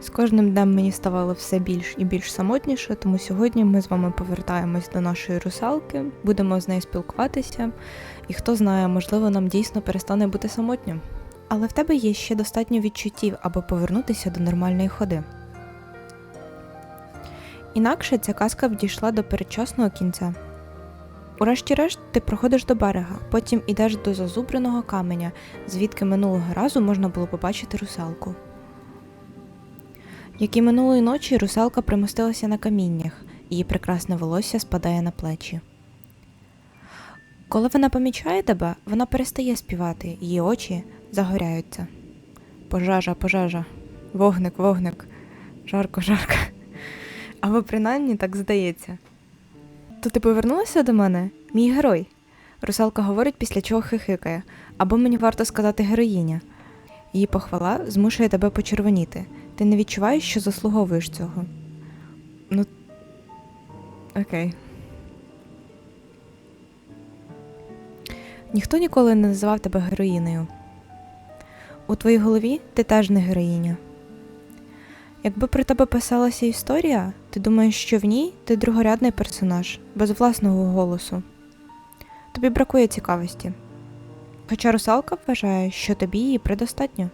З кожним днем мені ставало все більш і більш самотніше, тому сьогодні ми з вами повертаємось до нашої русалки, будемо з нею спілкуватися, і хто знає, можливо, нам дійсно перестане бути самотньо. Але в тебе є ще достатньо відчуттів, аби повернутися до нормальної ходи. Інакше ця казка б дійшла до передчасного кінця. Урешті-решт ти проходиш до берега, потім ідеш до зазубреного каменя, звідки минулого разу можна було побачити русалку. Як і минулої ночі, русалка примостилася на каміннях, її прекрасне волосся спадає на плечі. Коли вона помічає тебе, вона перестає співати, її очі загоряються. Пожежа, пожежа, вогник, вогник, жарко, жарко. Або принаймні так здається. То ти повернулася до мене, мій герой? Русалка говорить, після чого хихикає, або мені варто сказати героїня. Її похвала змушує тебе почервоніти. Ти не відчуваєш, що заслуговуєш цього. Ну. Окей. Ніхто ніколи не називав тебе героїнею. У твоїй голові ти теж не героїня. Якби про тебе писалася історія, ти думаєш, що в ній ти другорядний персонаж, без власного голосу. Тобі бракує цікавості. Хоча русалка вважає, що тобі її предостатньо.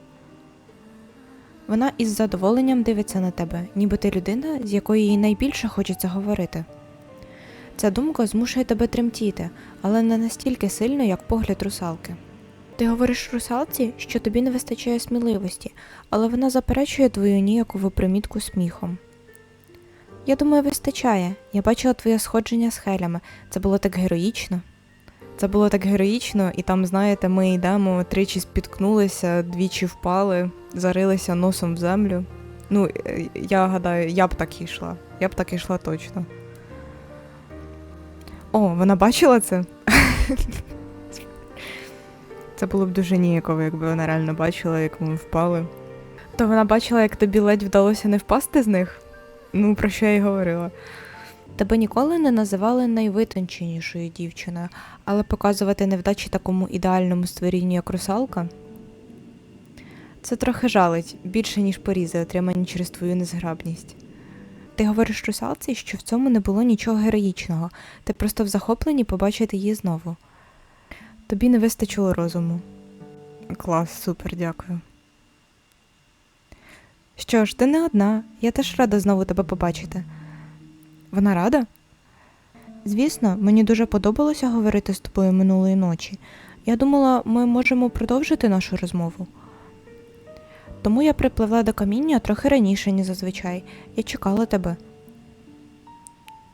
Вона із задоволенням дивиться на тебе, ніби ти людина, з якою їй найбільше хочеться говорити. Ця думка змушує тебе тремтіти, але не настільки сильно, як погляд русалки. Ти говориш русалці, що тобі не вистачає сміливості, але вона заперечує твою ніякову примітку сміхом. Я думаю, вистачає. Я бачила твоє сходження з хелями. Це було так героїчно. Це було так героїчно, і там, знаєте, ми йдемо, тричі спіткнулися, двічі впали, зарилися носом в землю. Ну, е, я гадаю, я б так і йшла. Я б так і йшла точно. О, вона бачила це? Це було б дуже ніяково, якби вона реально бачила, як ми впали. То вона бачила, як тобі ледь вдалося не впасти з них? Ну, про що я й говорила. Тебе ніколи не називали найвитонченішою дівчиною, але показувати невдачі такому ідеальному створінню, як русалка. Це трохи жалить більше, ніж порізи, отримані через твою незграбність. Ти говориш русалці, що в цьому не було нічого героїчного, ти просто в захопленні побачити її знову. Тобі не вистачило розуму. Клас, супер, дякую. Що ж, ти не одна, я теж рада знову тебе побачити. Вона рада? Звісно, мені дуже подобалося говорити з тобою минулої ночі. Я думала, ми можемо продовжити нашу розмову. Тому я припливла до каміння трохи раніше, ніж зазвичай. Я чекала тебе.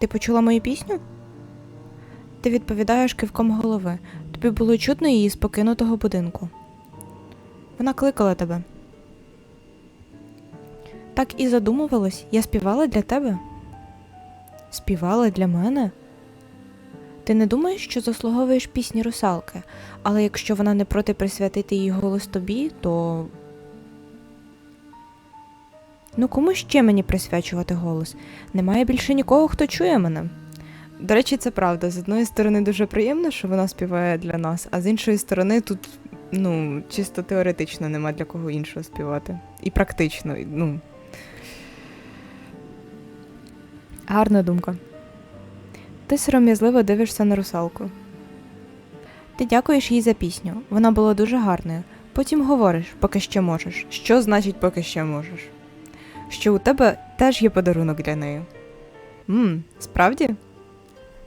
Ти почула мою пісню? Ти відповідаєш кивком голови. Тобі було чутно її з покинутого будинку. Вона кликала тебе. Так і задумувалась, я співала для тебе. Співала для мене? Ти не думаєш, що заслуговуєш пісні русалки, але якщо вона не проти присвятити її голос тобі, то. Ну кому ще мені присвячувати голос? Немає більше нікого, хто чує мене. До речі, це правда. З одної сторони, дуже приємно, що вона співає для нас, а з іншої сторони, тут, ну, чисто теоретично нема для кого іншого співати. І практично, ну. Гарна думка. Ти сором'язливо дивишся на русалку. Ти дякуєш їй за пісню. Вона була дуже гарною. Потім говориш, поки ще можеш. Що значить, поки ще можеш? Що у тебе теж є подарунок для неї. Мм, справді?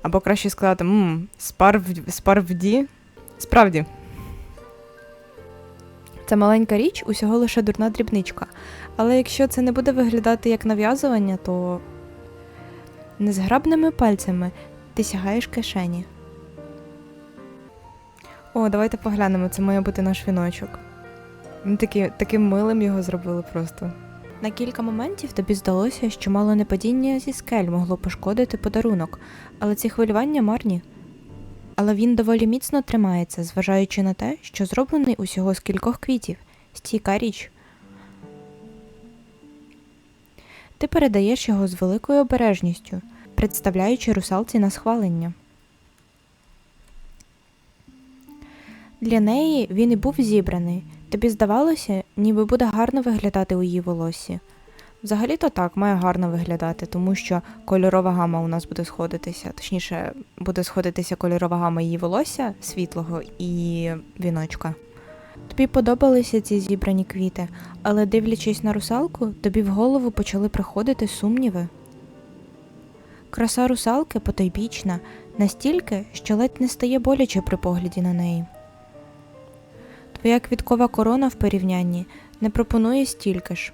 Або краще сказати, мм, справді? Справді. Це маленька річ, усього лише дурна дрібничка. Але якщо це не буде виглядати як нав'язування, то незграбними пальцями ти сягаєш кишені. О, давайте поглянемо, це має бути наш віночок. Він такі, таким милим його зробили просто. На кілька моментів тобі здалося, що мало не падіння зі скель могло пошкодити подарунок, але ці хвилювання марні. Але він доволі міцно тримається, зважаючи на те, що зроблений усього з кількох квітів. Стійка річ. Ти передаєш його з великою обережністю, представляючи русалці на схвалення. Для неї він і був зібраний. Тобі здавалося, ніби буде гарно виглядати у її волосі. Взагалі-то так, має гарно виглядати, тому що кольорова гама у нас буде сходитися, точніше, буде сходитися кольорова гама її волосся світлого і віночка. Тобі подобалися ці зібрані квіти, але дивлячись на русалку, тобі в голову почали приходити сумніви. Краса русалки потойбічна, настільки, що ледь не стає боляче при погляді на неї. Твоя квіткова корона в порівнянні не пропонує стільки ж.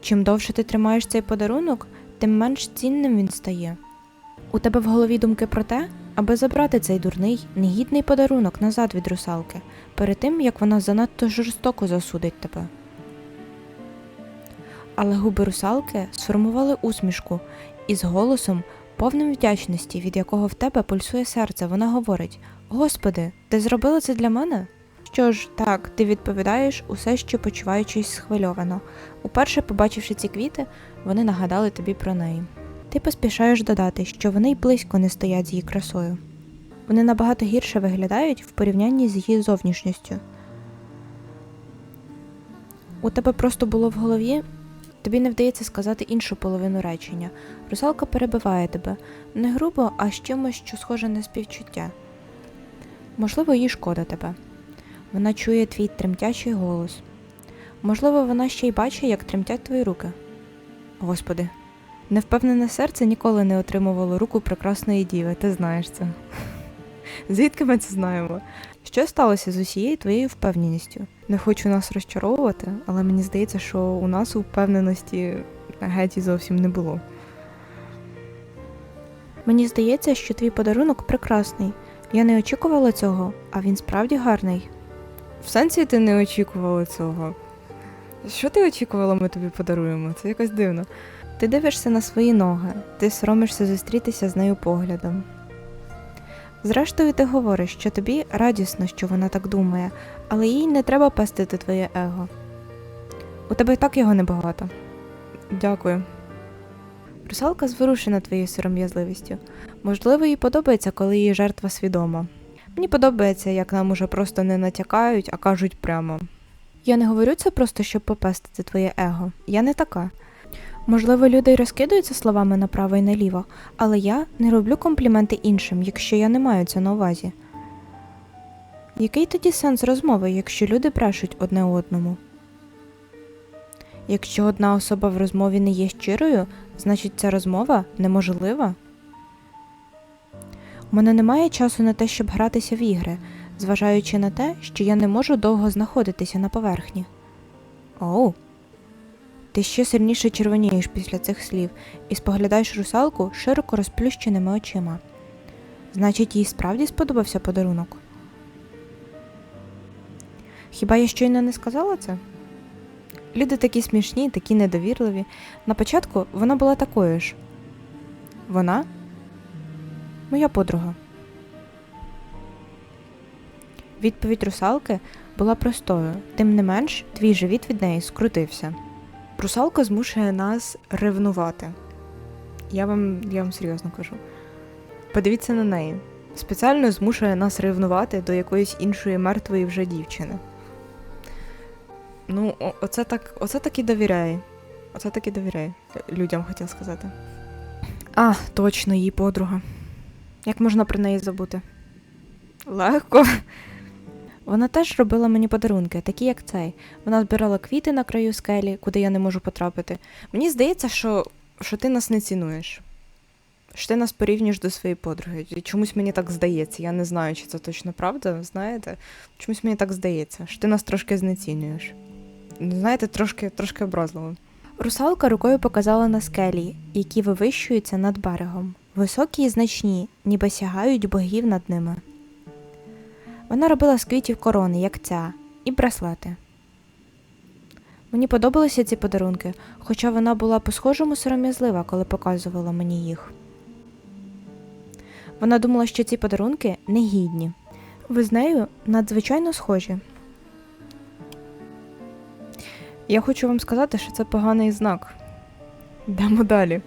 Чим довше ти тримаєш цей подарунок, тим менш цінним він стає. У тебе в голові думки про те, аби забрати цей дурний, негідний подарунок назад від русалки, перед тим як вона занадто жорстоко засудить тебе. Але губи русалки сформували усмішку, і з голосом, повним вдячності, від якого в тебе пульсує серце, вона говорить: Господи, ти зробила це для мене? Що ж, так, ти відповідаєш, усе ще почуваючись схвильовано. Уперше, побачивши ці квіти, вони нагадали тобі про неї. Ти поспішаєш додати, що вони й близько не стоять з її красою. Вони набагато гірше виглядають в порівнянні з її зовнішністю. У тебе просто було в голові, тобі не вдається сказати іншу половину речення. Русалка перебиває тебе не грубо, а з чимось, що схоже на співчуття. Можливо, їй шкода тебе. Вона чує твій тремтячий голос. Можливо, вона ще й бачить, як тремтять твої руки. Господи, невпевнене серце ніколи не отримувало руку прекрасної діви, ти знаєш це. Звідки ми це знаємо? Що сталося з усією твоєю впевненістю? Не хочу нас розчаровувати, але мені здається, що у нас у впевненості геть і зовсім не було. Мені здається, що твій подарунок прекрасний. Я не очікувала цього, а він справді гарний. В сенсі ти не очікувала цього. Що ти очікувала, ми тобі подаруємо? Це якось дивно. Ти дивишся на свої ноги, ти соромишся зустрітися з нею поглядом. Зрештою, ти говориш, що тобі радісно, що вона так думає, але їй не треба пестити твоє его. У тебе і так його небагато. Дякую. Русалка зворушена твоєю сором'язливістю. Можливо, їй подобається, коли її жертва свідома. Мені подобається, як нам уже просто не натякають, а кажуть прямо. Я не говорю це просто, щоб попестити твоє его. Я не така. Можливо, люди й розкидаються словами направо і наліво, але я не роблю компліменти іншим, якщо я не маю це на увазі. Який тоді сенс розмови, якщо люди брешуть одне одному? Якщо одна особа в розмові не є щирою, значить ця розмова неможлива. У мене немає часу на те, щоб гратися в ігри, зважаючи на те, що я не можу довго знаходитися на поверхні. Оу. Ти ще сильніше червонієш після цих слів і споглядаєш русалку широко розплющеними очима. Значить, їй справді сподобався подарунок. Хіба я щойно не сказала це? Люди такі смішні, такі недовірливі. На початку вона була такою ж. Вона моя подруга. Відповідь русалки була простою, тим не менш, твій живіт від неї скрутився. Русалка змушує нас ревнувати. Я вам, я вам серйозно кажу. Подивіться на неї. Спеціально змушує нас ревнувати до якоїсь іншої мертвої вже дівчини. Ну, оце так, оце так і довіряє. Оце так і довіряє. Людям хотів сказати. А, точно, її подруга. Як можна про неї забути? Легко. Вона теж робила мені подарунки, такі як цей. Вона збирала квіти на краю скелі, куди я не можу потрапити. Мені здається, що, що ти нас не цінуєш. Що ти нас порівнюєш до своєї подруги. І Чомусь мені так здається. Я не знаю, чи це точно правда, знаєте. Чомусь мені так здається, що ти нас трошки знецінюєш. Знаєте, трошки, трошки образливо. Русалка рукою показала на скелі, які вивищуються над берегом. Високі і значні, ніби сягають богів над ними. Вона робила з квітів корони, як ця, і браслети. Мені подобалися ці подарунки, хоча вона була по-схожому сором'язлива, коли показувала мені їх. Вона думала, що ці подарунки негідні. Ви з нею надзвичайно схожі. Я хочу вам сказати, що це поганий знак. Йдемо далі.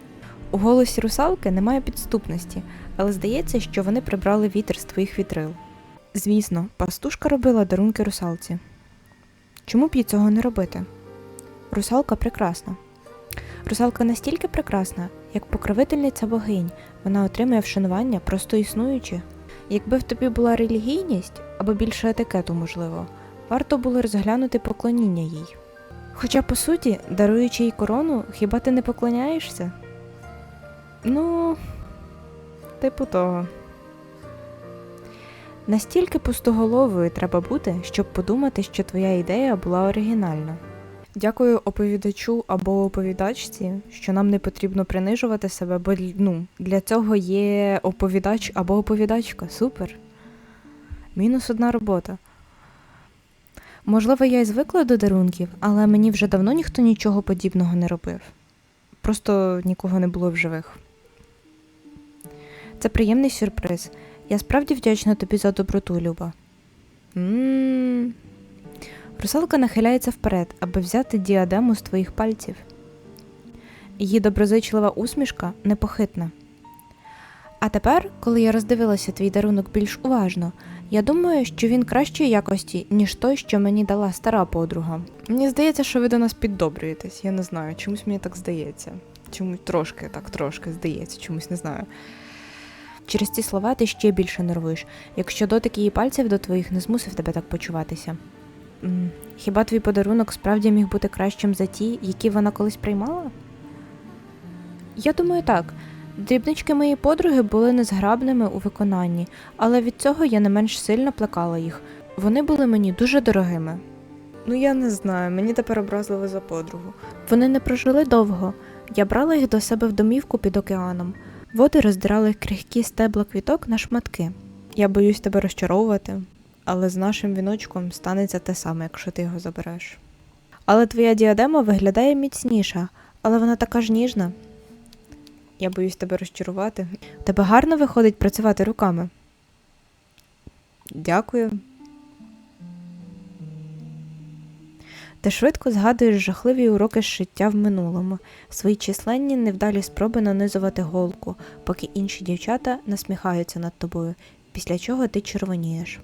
У голосі русалки немає підступності, але здається, що вони прибрали вітер з твоїх вітрил. Звісно, пастушка робила дарунки русалці. Чому б їй цього не робити? Русалка прекрасна. Русалка настільки прекрасна, як покровительниця богинь, вона отримує вшанування просто існуючи. Якби в тобі була релігійність або більше етикету, можливо, варто було розглянути поклоніння їй. Хоча, по суті, даруючи їй корону, хіба ти не поклоняєшся? Ну, типу того. Настільки пустоголовою треба бути, щоб подумати, що твоя ідея була оригінальна. Дякую оповідачу або оповідачці, що нам не потрібно принижувати себе, бо ну, для цього є оповідач або оповідачка. Супер. Мінус одна робота. Можливо, я й звикла до дарунків, але мені вже давно ніхто нічого подібного не робив. Просто нікого не було в живих. Це приємний сюрприз. Я справді вдячна тобі за доброту, Люба. М. Русалка нахиляється вперед, аби взяти діадему з твоїх пальців. Її доброзичлива усмішка непохитна. А тепер, коли я роздивилася твій дарунок більш уважно, я думаю, що він кращої якості, ніж той, що мені дала стара подруга. Мені здається, що ви до нас піддобрюєтесь. Я не знаю, чомусь мені так здається. Чомусь трошки, так трошки здається, чомусь не знаю. Через ці слова ти ще більше нервуєш, якщо дотик її пальців до твоїх не змусив тебе так почуватися. Хіба твій подарунок справді міг бути кращим за ті, які вона колись приймала? Я думаю, так. Дрібнички моєї подруги були незграбними у виконанні, але від цього я не менш сильно плекала їх. Вони були мені дуже дорогими. Ну я не знаю, мені тепер образливо за подругу. Вони не прожили довго. Я брала їх до себе в домівку під океаном. Води роздирали крихкі стебла квіток на шматки. Я боюсь тебе розчаровувати, але з нашим віночком станеться те саме, якщо ти його забереш. Але твоя діадема виглядає міцніша, але вона така ж ніжна. Я боюсь тебе розчарувати. Тебе гарно виходить працювати руками. Дякую. Ти швидко згадуєш жахливі уроки шиття в минулому, свої численні невдалі спроби нанизувати голку, поки інші дівчата насміхаються над тобою, після чого ти червонієш.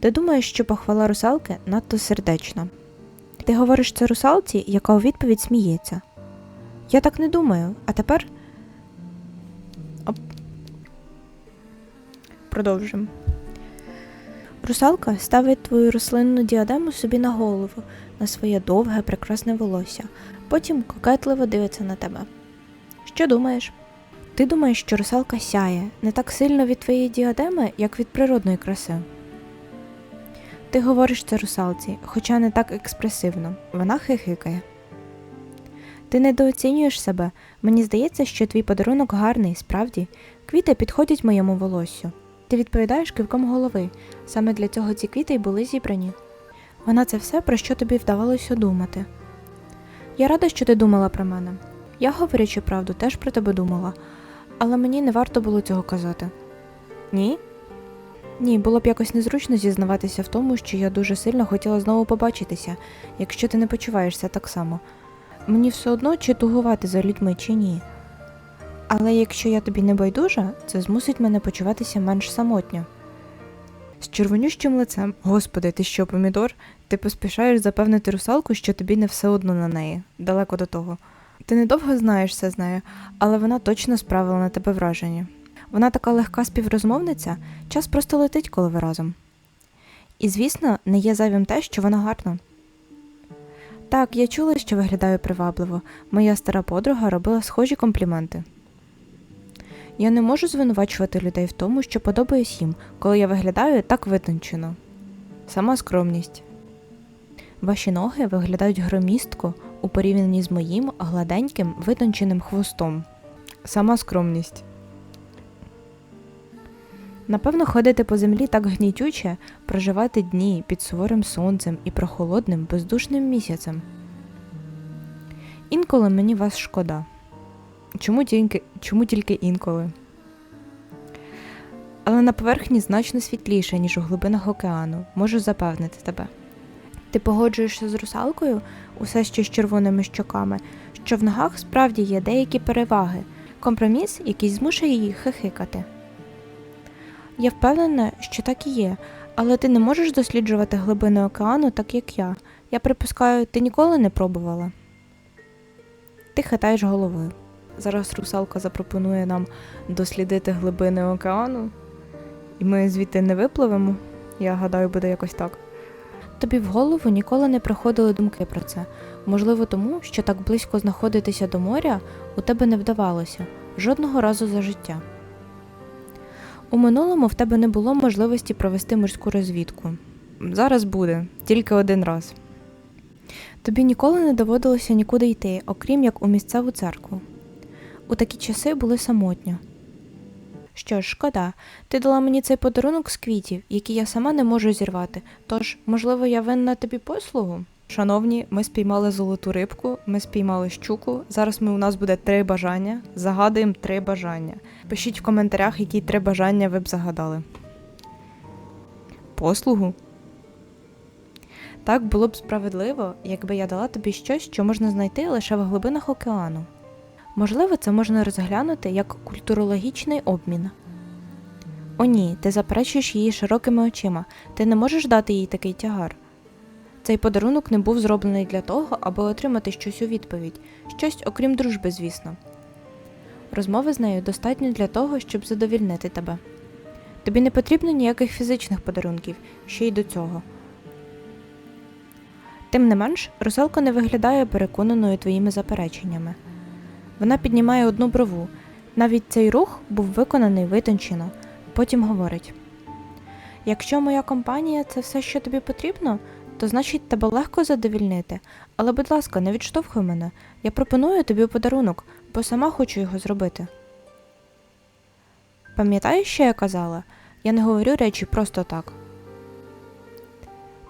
Ти думаєш, що похвала русалки надто сердечна. Ти говориш це русалці, яка у відповідь сміється. Я так не думаю, а тепер. Оп. Продовжимо. Русалка ставить твою рослинну діадему собі на голову, на своє довге, прекрасне волосся, потім кокетливо дивиться на тебе. Що думаєш? Ти думаєш, що русалка сяє не так сильно від твоєї діадеми, як від природної краси. Ти говориш це русалці, хоча не так експресивно. Вона хихикає. Ти недооцінюєш себе. Мені здається, що твій подарунок гарний, справді. Квіти підходять моєму волоссю. Ти відповідаєш кивком голови. Саме для цього ці квіти й були зібрані. Вона це все, про що тобі вдавалося думати. Я рада, що ти думала про мене. Я, говорячи правду, теж про тебе думала, але мені не варто було цього казати. Ні? Ні, було б якось незручно зізнаватися в тому, що я дуже сильно хотіла знову побачитися, якщо ти не почуваєшся так само. Мені все одно чи тугувати за людьми, чи ні. Але якщо я тобі не байдужа, це змусить мене почуватися менш самотньо. З червонющим лицем, господи, ти що, помідор? Ти поспішаєш запевнити русалку, що тобі не все одно на неї, далеко до того. Ти недовго знаєшся з нею, але вона точно справила на тебе враження. Вона така легка співрозмовниця, час просто летить, коли ви разом. І, звісно, не є зайвим те, що вона гарна. Так, я чула, що виглядаю привабливо. Моя стара подруга робила схожі компліменти. Я не можу звинувачувати людей в тому, що подобаюсь їм, коли я виглядаю так витончено. Сама скромність. Ваші ноги виглядають громістко у порівнянні з моїм гладеньким витонченим хвостом. Сама скромність. Напевно, ходити по землі так гнітюче, проживати дні під суворим сонцем і прохолодним, бездушним місяцем. Інколи мені вас шкода. Чому тільки, чому тільки інколи? Але на поверхні значно світліше, ніж у глибинах океану, можу запевнити тебе. Ти погоджуєшся з русалкою, усе ще з червоними щоками, що в ногах справді є деякі переваги, компроміс, який змушує її хихикати. Я впевнена, що так і є, але ти не можеш досліджувати глибини океану так, як я. Я припускаю, ти ніколи не пробувала. Ти хитаєш головою. Зараз русалка запропонує нам дослідити глибини океану, і ми звідти не випливемо. Я гадаю, буде якось так. Тобі в голову ніколи не приходили думки про це. Можливо, тому, що так близько знаходитися до моря у тебе не вдавалося жодного разу за життя. У минулому в тебе не було можливості провести морську розвідку. Зараз буде, тільки один раз. Тобі ніколи не доводилося нікуди йти, окрім як у місцеву церкву. У такі часи були самотньо. Що ж, шкода, ти дала мені цей подарунок з квітів, який я сама не можу зірвати. Тож, можливо, я винна тобі послугу? Шановні, ми спіймали золоту рибку, ми спіймали щуку. Зараз ми у нас буде три бажання. Загадуємо три бажання. Пишіть в коментарях, які три бажання ви б загадали. Послугу? Так було б справедливо, якби я дала тобі щось, що можна знайти лише в глибинах океану. Можливо, це можна розглянути як культурологічний обмін. О ні, ти заперечуєш її широкими очима, ти не можеш дати їй такий тягар. Цей подарунок не був зроблений для того, аби отримати щось у відповідь, щось окрім дружби, звісно. Розмови з нею достатньо для того, щоб задовільнити тебе. Тобі не потрібно ніяких фізичних подарунків, ще й до цього. Тим не менш, русалка не виглядає переконаною твоїми запереченнями. Вона піднімає одну брову. Навіть цей рух був виконаний витончено. Потім говорить: Якщо моя компанія це все, що тобі потрібно, то значить тебе легко задовільнити. Але, будь ласка, не відштовхуй мене. Я пропоную тобі подарунок, бо сама хочу його зробити. Пам'ятаєш, що я казала? Я не говорю речі просто так.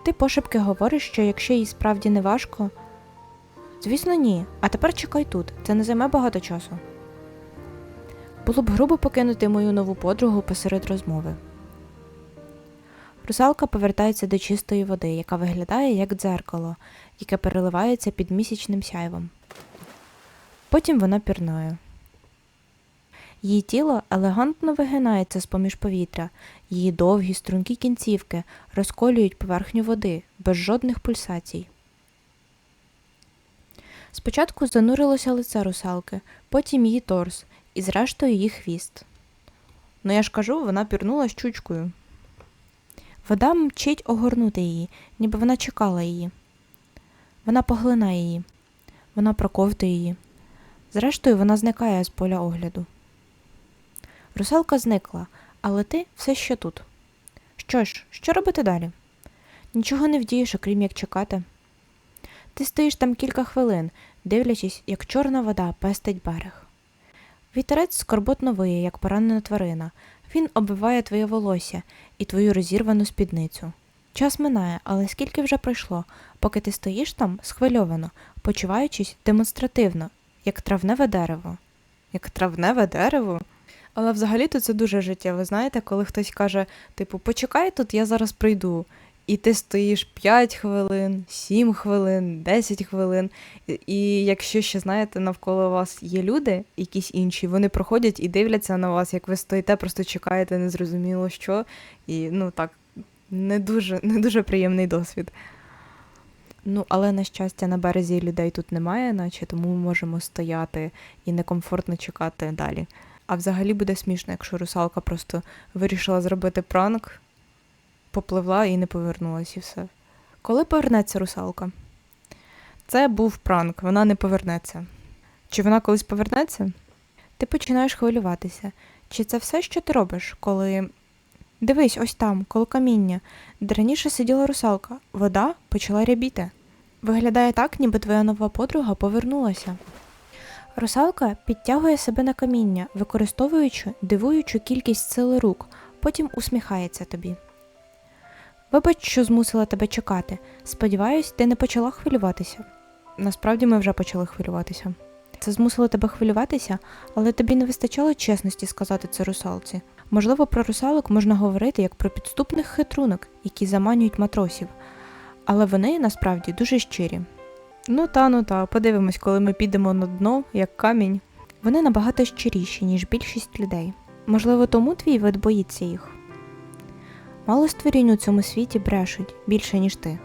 Ти пошепки говориш, що якщо їй справді не важко. Звісно, ні. А тепер чекай тут, це не займе багато часу. Було б грубо покинути мою нову подругу посеред розмови. Русалка повертається до чистої води, яка виглядає як дзеркало, яке переливається під місячним сяйвом. Потім вона пірнає. Її тіло елегантно вигинається з поміж повітря, її довгі стрункі кінцівки розколюють поверхню води без жодних пульсацій. Спочатку занурилося лице русалки, потім її торс і зрештою її хвіст. Ну я ж кажу, вона пірнула щучкою. Вода мчить огорнути її, ніби вона чекала її. Вона поглинає її, вона проковтує її. Зрештою, вона зникає з поля огляду. Русалка зникла, але ти все ще тут. Що ж, що робити далі? Нічого не вдієш, окрім як чекати. Ти стоїш там кілька хвилин, дивлячись, як чорна вода пестить берег. Вітерець скорботно виє, як поранена тварина. Він оббиває твоє волосся і твою розірвану спідницю. Час минає, але скільки вже пройшло, поки ти стоїш там схвильовано, почуваючись демонстративно, як травневе дерево. Як травневе дерево? Але взагалі-то це дуже життєво. Знаєте, коли хтось каже, типу, почекай тут, я зараз прийду. І ти стоїш 5 хвилин, 7 хвилин, 10 хвилин. І- якщо ще знаєте, навколо вас є люди, якісь інші, вони проходять і дивляться на вас, як ви стоїте, просто чекаєте, незрозуміло що. І ну так, не дуже, не дуже приємний досвід. Ну, але на щастя, на березі людей тут немає, наче тому ми можемо стояти і некомфортно чекати далі. А взагалі буде смішно, якщо русалка просто вирішила зробити пранк, попливла і не повернулась, і все. Коли повернеться русалка? Це був пранк, вона не повернеться. Чи вона колись повернеться? Ти починаєш хвилюватися. Чи це все, що ти робиш, коли. Дивись, ось там, коло каміння, де раніше сиділа русалка, вода почала рябіти. Виглядає так, ніби твоя нова подруга повернулася. Русалка підтягує себе на каміння, використовуючи дивуючу кількість сили рук, потім усміхається тобі. Вибач, що змусила тебе чекати. Сподіваюсь, ти не почала хвилюватися. Насправді ми вже почали хвилюватися. Це змусило тебе хвилюватися, але тобі не вистачало чесності сказати це русалці. Можливо, про русалок можна говорити як про підступних хитрунок, які заманюють матросів, але вони насправді дуже щирі. Ну та, ну та, подивимось, коли ми підемо на дно, як камінь. Вони набагато щиріші, ніж більшість людей. Можливо, тому твій вид боїться їх. Мало створінь у цьому світі брешуть більше, ніж ти.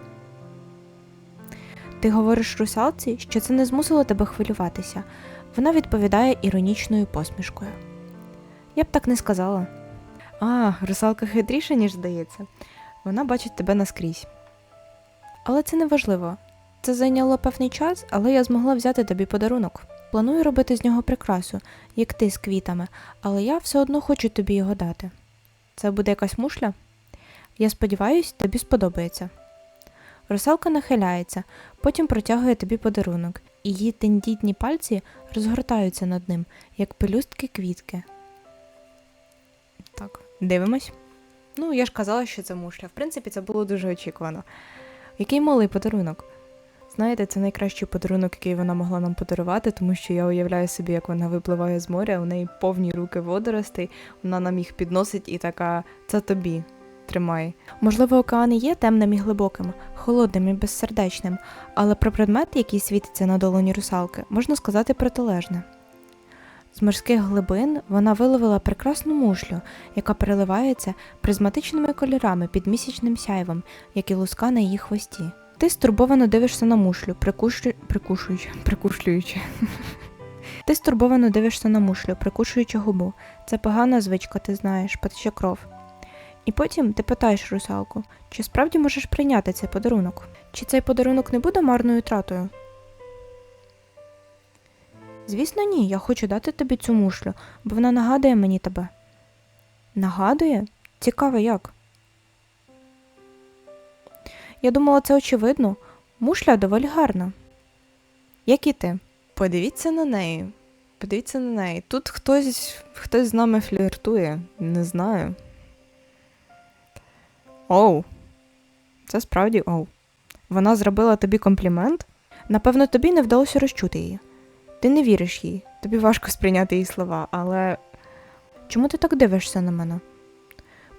Ти говориш русалці, що це не змусило тебе хвилюватися. Вона відповідає іронічною посмішкою. Я б так не сказала. А, русалка хитріша, ніж здається. Вона бачить тебе наскрізь. Але це не важливо. Це зайняло певний час, але я змогла взяти тобі подарунок. Планую робити з нього прикрасу, як ти з квітами, але я все одно хочу тобі його дати. Це буде якась мушля? Я сподіваюсь, тобі сподобається. Русалка нахиляється, потім протягує тобі подарунок, і її тендітні пальці розгортаються над ним, як пелюстки квітки. Так, дивимось. Ну, я ж казала, що це мушля. В принципі, це було дуже очікувано. Який малий подарунок. Знаєте, це найкращий подарунок, який вона могла нам подарувати, тому що я уявляю собі, як вона випливає з моря, у неї повні руки водоростей, вона нам їх підносить і така це тобі. Тримай. Можливо, океан є темним і глибоким, холодним і безсердечним, але про предмет, який світиться на долоні русалки, можна сказати протилежне. З морських глибин вона виловила прекрасну мушлю, яка переливається призматичними кольорами під місячним сяйвом, як і луска на її хвості. Ти стурбовано дивишся на мушлю, прикушу... прикушуючи, прикушлюючи. Ти стурбовано дивишся на мушлю, прикушуючи губу. Це погана звичка, ти знаєш, потече кров. І потім ти питаєш русалку, чи справді можеш прийняти цей подарунок? Чи цей подарунок не буде марною тратою? Звісно, ні, я хочу дати тобі цю мушлю, бо вона нагадує мені тебе. Нагадує? Цікаво як. Я думала, це очевидно. Мушля доволі гарна. Як і ти? Подивіться на неї. Подивіться на неї. Тут хтось хтось з нами фліртує, не знаю. Оу. Це справді оу. Вона зробила тобі комплімент? Напевно, тобі не вдалося розчути її. Ти не віриш їй, тобі важко сприйняти її слова, але чому ти так дивишся на мене?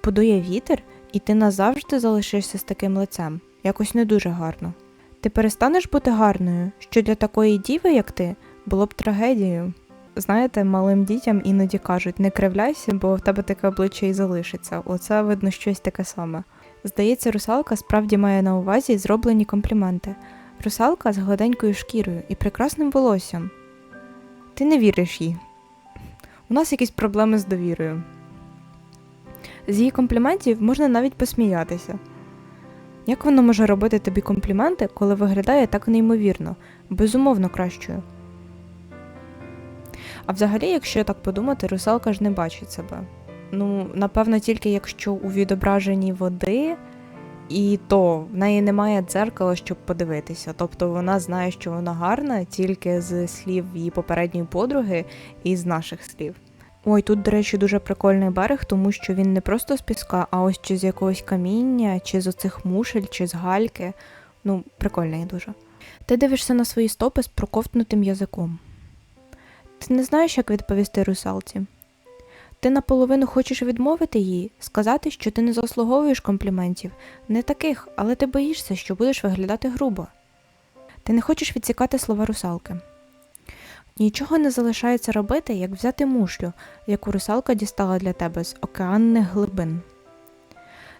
Подує вітер, і ти назавжди залишишся з таким лицем, якось не дуже гарно. Ти перестанеш бути гарною, що для такої діви, як ти, було б трагедією. Знаєте, малим дітям іноді кажуть, не кривляйся, бо в тебе таке обличчя і залишиться. Оце видно щось таке саме. Здається, русалка справді має на увазі зроблені компліменти. Русалка з гладенькою шкірою і прекрасним волоссям. Ти не віриш їй. У нас якісь проблеми з довірою. З її компліментів можна навіть посміятися. Як вона може робити тобі компліменти, коли виглядає так неймовірно, безумовно кращою? А взагалі, якщо так подумати, русалка ж не бачить себе. Ну, напевно, тільки якщо у відображенні води, і то в неї немає дзеркала, щоб подивитися. Тобто вона знає, що вона гарна тільки з слів її попередньої подруги і з наших слів. Ой, тут, до речі, дуже прикольний берег, тому що він не просто з піска, а ось чи з якогось каміння, чи з оцих мушель, чи з гальки. Ну, прикольний дуже. Ти дивишся на свої стопи з проковтнутим язиком. Ти не знаєш, як відповісти русалці. Ти наполовину хочеш відмовити їй, сказати, що ти не заслуговуєш компліментів, не таких, але ти боїшся, що будеш виглядати грубо. Ти не хочеш відсікати слова русалки. Нічого не залишається робити, як взяти мушлю, яку русалка дістала для тебе з океанних глибин.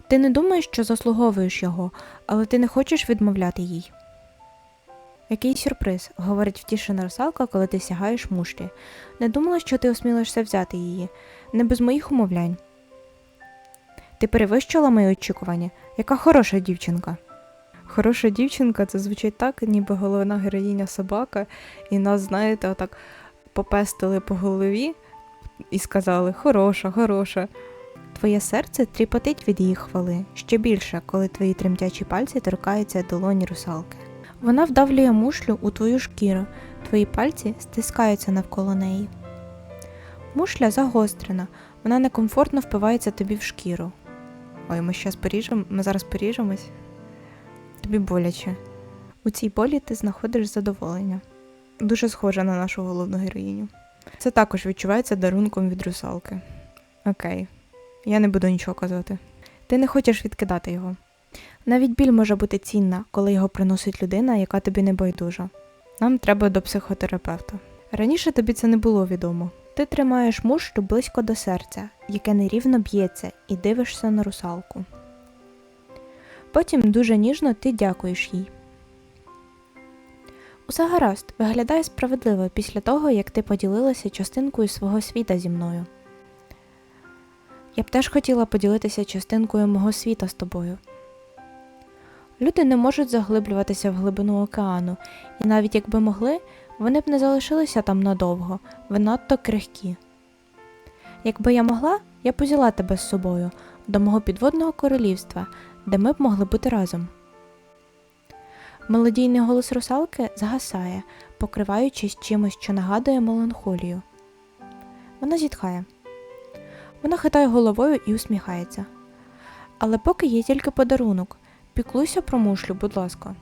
Ти не думаєш, що заслуговуєш його, але ти не хочеш відмовляти їй. Який сюрприз, говорить втішена русалка, коли ти сягаєш мушлі. Не думала, що ти осмілишся взяти її, не без моїх умовлянь. Ти перевищила мої очікування, яка хороша дівчинка. Хороша дівчинка це звучить так, ніби головна героїня собака, і нас, знаєте, отак попестили по голові і сказали хороша, хороша. Твоє серце тріпотить від її хвали ще більше, коли твої тремтячі пальці торкаються долоні русалки. Вона вдавлює мушлю у твою шкіру, твої пальці стискаються навколо неї. Мушля загострена, вона некомфортно впивається тобі в шкіру. Ой, ми зараз поріжемо, ми зараз поріжемось. Тобі боляче. У цій болі ти знаходиш задоволення. Дуже схожа на нашу головну героїню. Це також відчувається дарунком від русалки. Окей, я не буду нічого казати. Ти не хочеш відкидати його. Навіть біль може бути цінна, коли його приносить людина, яка тобі не байдужа. Нам треба до психотерапевта. Раніше тобі це не було відомо. Ти тримаєш мушлю близько до серця, яке нерівно б'ється, і дивишся на русалку. Потім дуже ніжно ти дякуєш їй. Усе гаразд, виглядає справедливо після того, як ти поділилася частинкою свого світа зі мною. Я б теж хотіла поділитися частинкою мого світа з тобою. Люди не можуть заглиблюватися в глибину океану, і навіть якби могли, вони б не залишилися там надовго, ви надто крихкі. Якби я могла, я б узяла тебе з собою до мого підводного королівства, де ми б могли бути разом. Мелодійний голос русалки згасає, покриваючись чимось, що нагадує меланхолію. Вона зітхає. Вона хитає головою і усміхається. Але поки є тільки подарунок. Піклуйся про мушлю, будь ласка.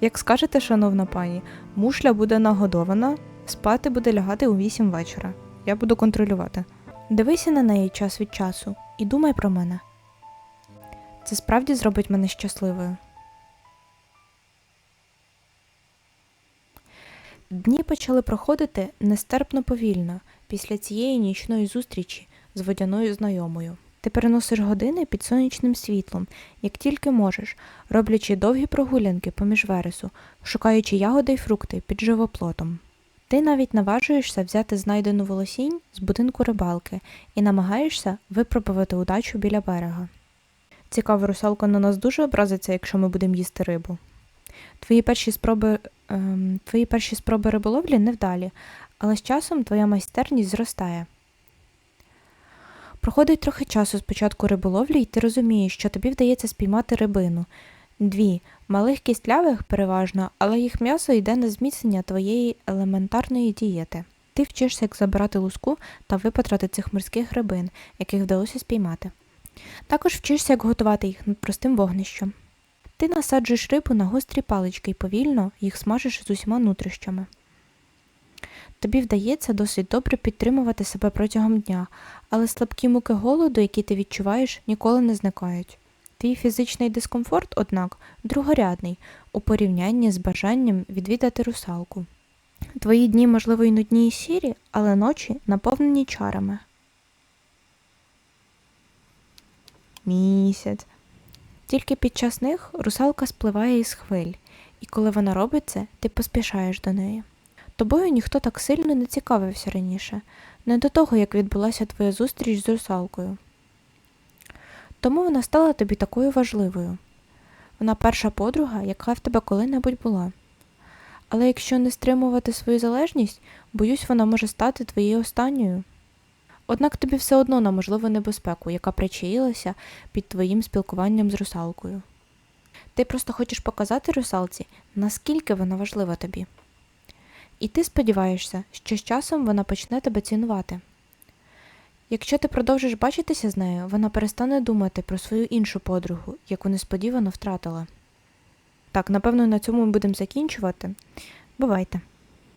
Як скажете, шановна пані, мушля буде нагодована, спати буде лягати у вісім вечора. Я буду контролювати. Дивися на неї час від часу і думай про мене. Це справді зробить мене щасливою. Дні почали проходити нестерпно повільно після цієї нічної зустрічі з водяною знайомою. Ти переносиш години під сонячним світлом, як тільки можеш, роблячи довгі прогулянки поміж вересу, шукаючи ягоди й фрукти під живоплотом. Ти навіть наважуєшся взяти знайдену волосінь з будинку рибалки і намагаєшся випробувати удачу біля берега. Цікаво, русалка на нас дуже образиться, якщо ми будемо їсти рибу. Твої перші спроби, ем, твої перші спроби риболовлі невдалі, але з часом твоя майстерність зростає. Проходить трохи часу з початку риболовлі, і ти розумієш, що тобі вдається спіймати рибину. Дві малих кістлявих переважно, але їх м'ясо йде на зміцнення твоєї елементарної дієти. Ти вчишся, як забирати луску та випатрати цих морських рибин, яких вдалося спіймати. Також вчишся, як готувати їх над простим вогнищем. Ти насаджуєш рибу на гострі палички і повільно їх смажиш з усіма нутрищами. Тобі вдається досить добре підтримувати себе протягом дня, але слабкі муки голоду, які ти відчуваєш, ніколи не зникають. Твій фізичний дискомфорт, однак, другорядний у порівнянні з бажанням відвідати русалку. Твої дні, можливо, й нудні і сірі, але ночі наповнені чарами. Місяць. Тільки під час них русалка спливає із хвиль, і коли вона робить це, ти поспішаєш до неї. Тобою ніхто так сильно не цікавився раніше, не до того, як відбулася твоя зустріч з русалкою. Тому вона стала тобі такою важливою. Вона перша подруга, яка в тебе коли-небудь була. Але якщо не стримувати свою залежність, боюсь, вона може стати твоєю останньою. Однак тобі все одно на можливу небезпеку, яка причаїлася під твоїм спілкуванням з русалкою. Ти просто хочеш показати русалці, наскільки вона важлива тобі. І ти сподіваєшся, що з часом вона почне тебе цінувати. Якщо ти продовжиш бачитися з нею, вона перестане думати про свою іншу подругу, яку несподівано втратила. Так, напевно, на цьому ми будемо закінчувати. Бувайте!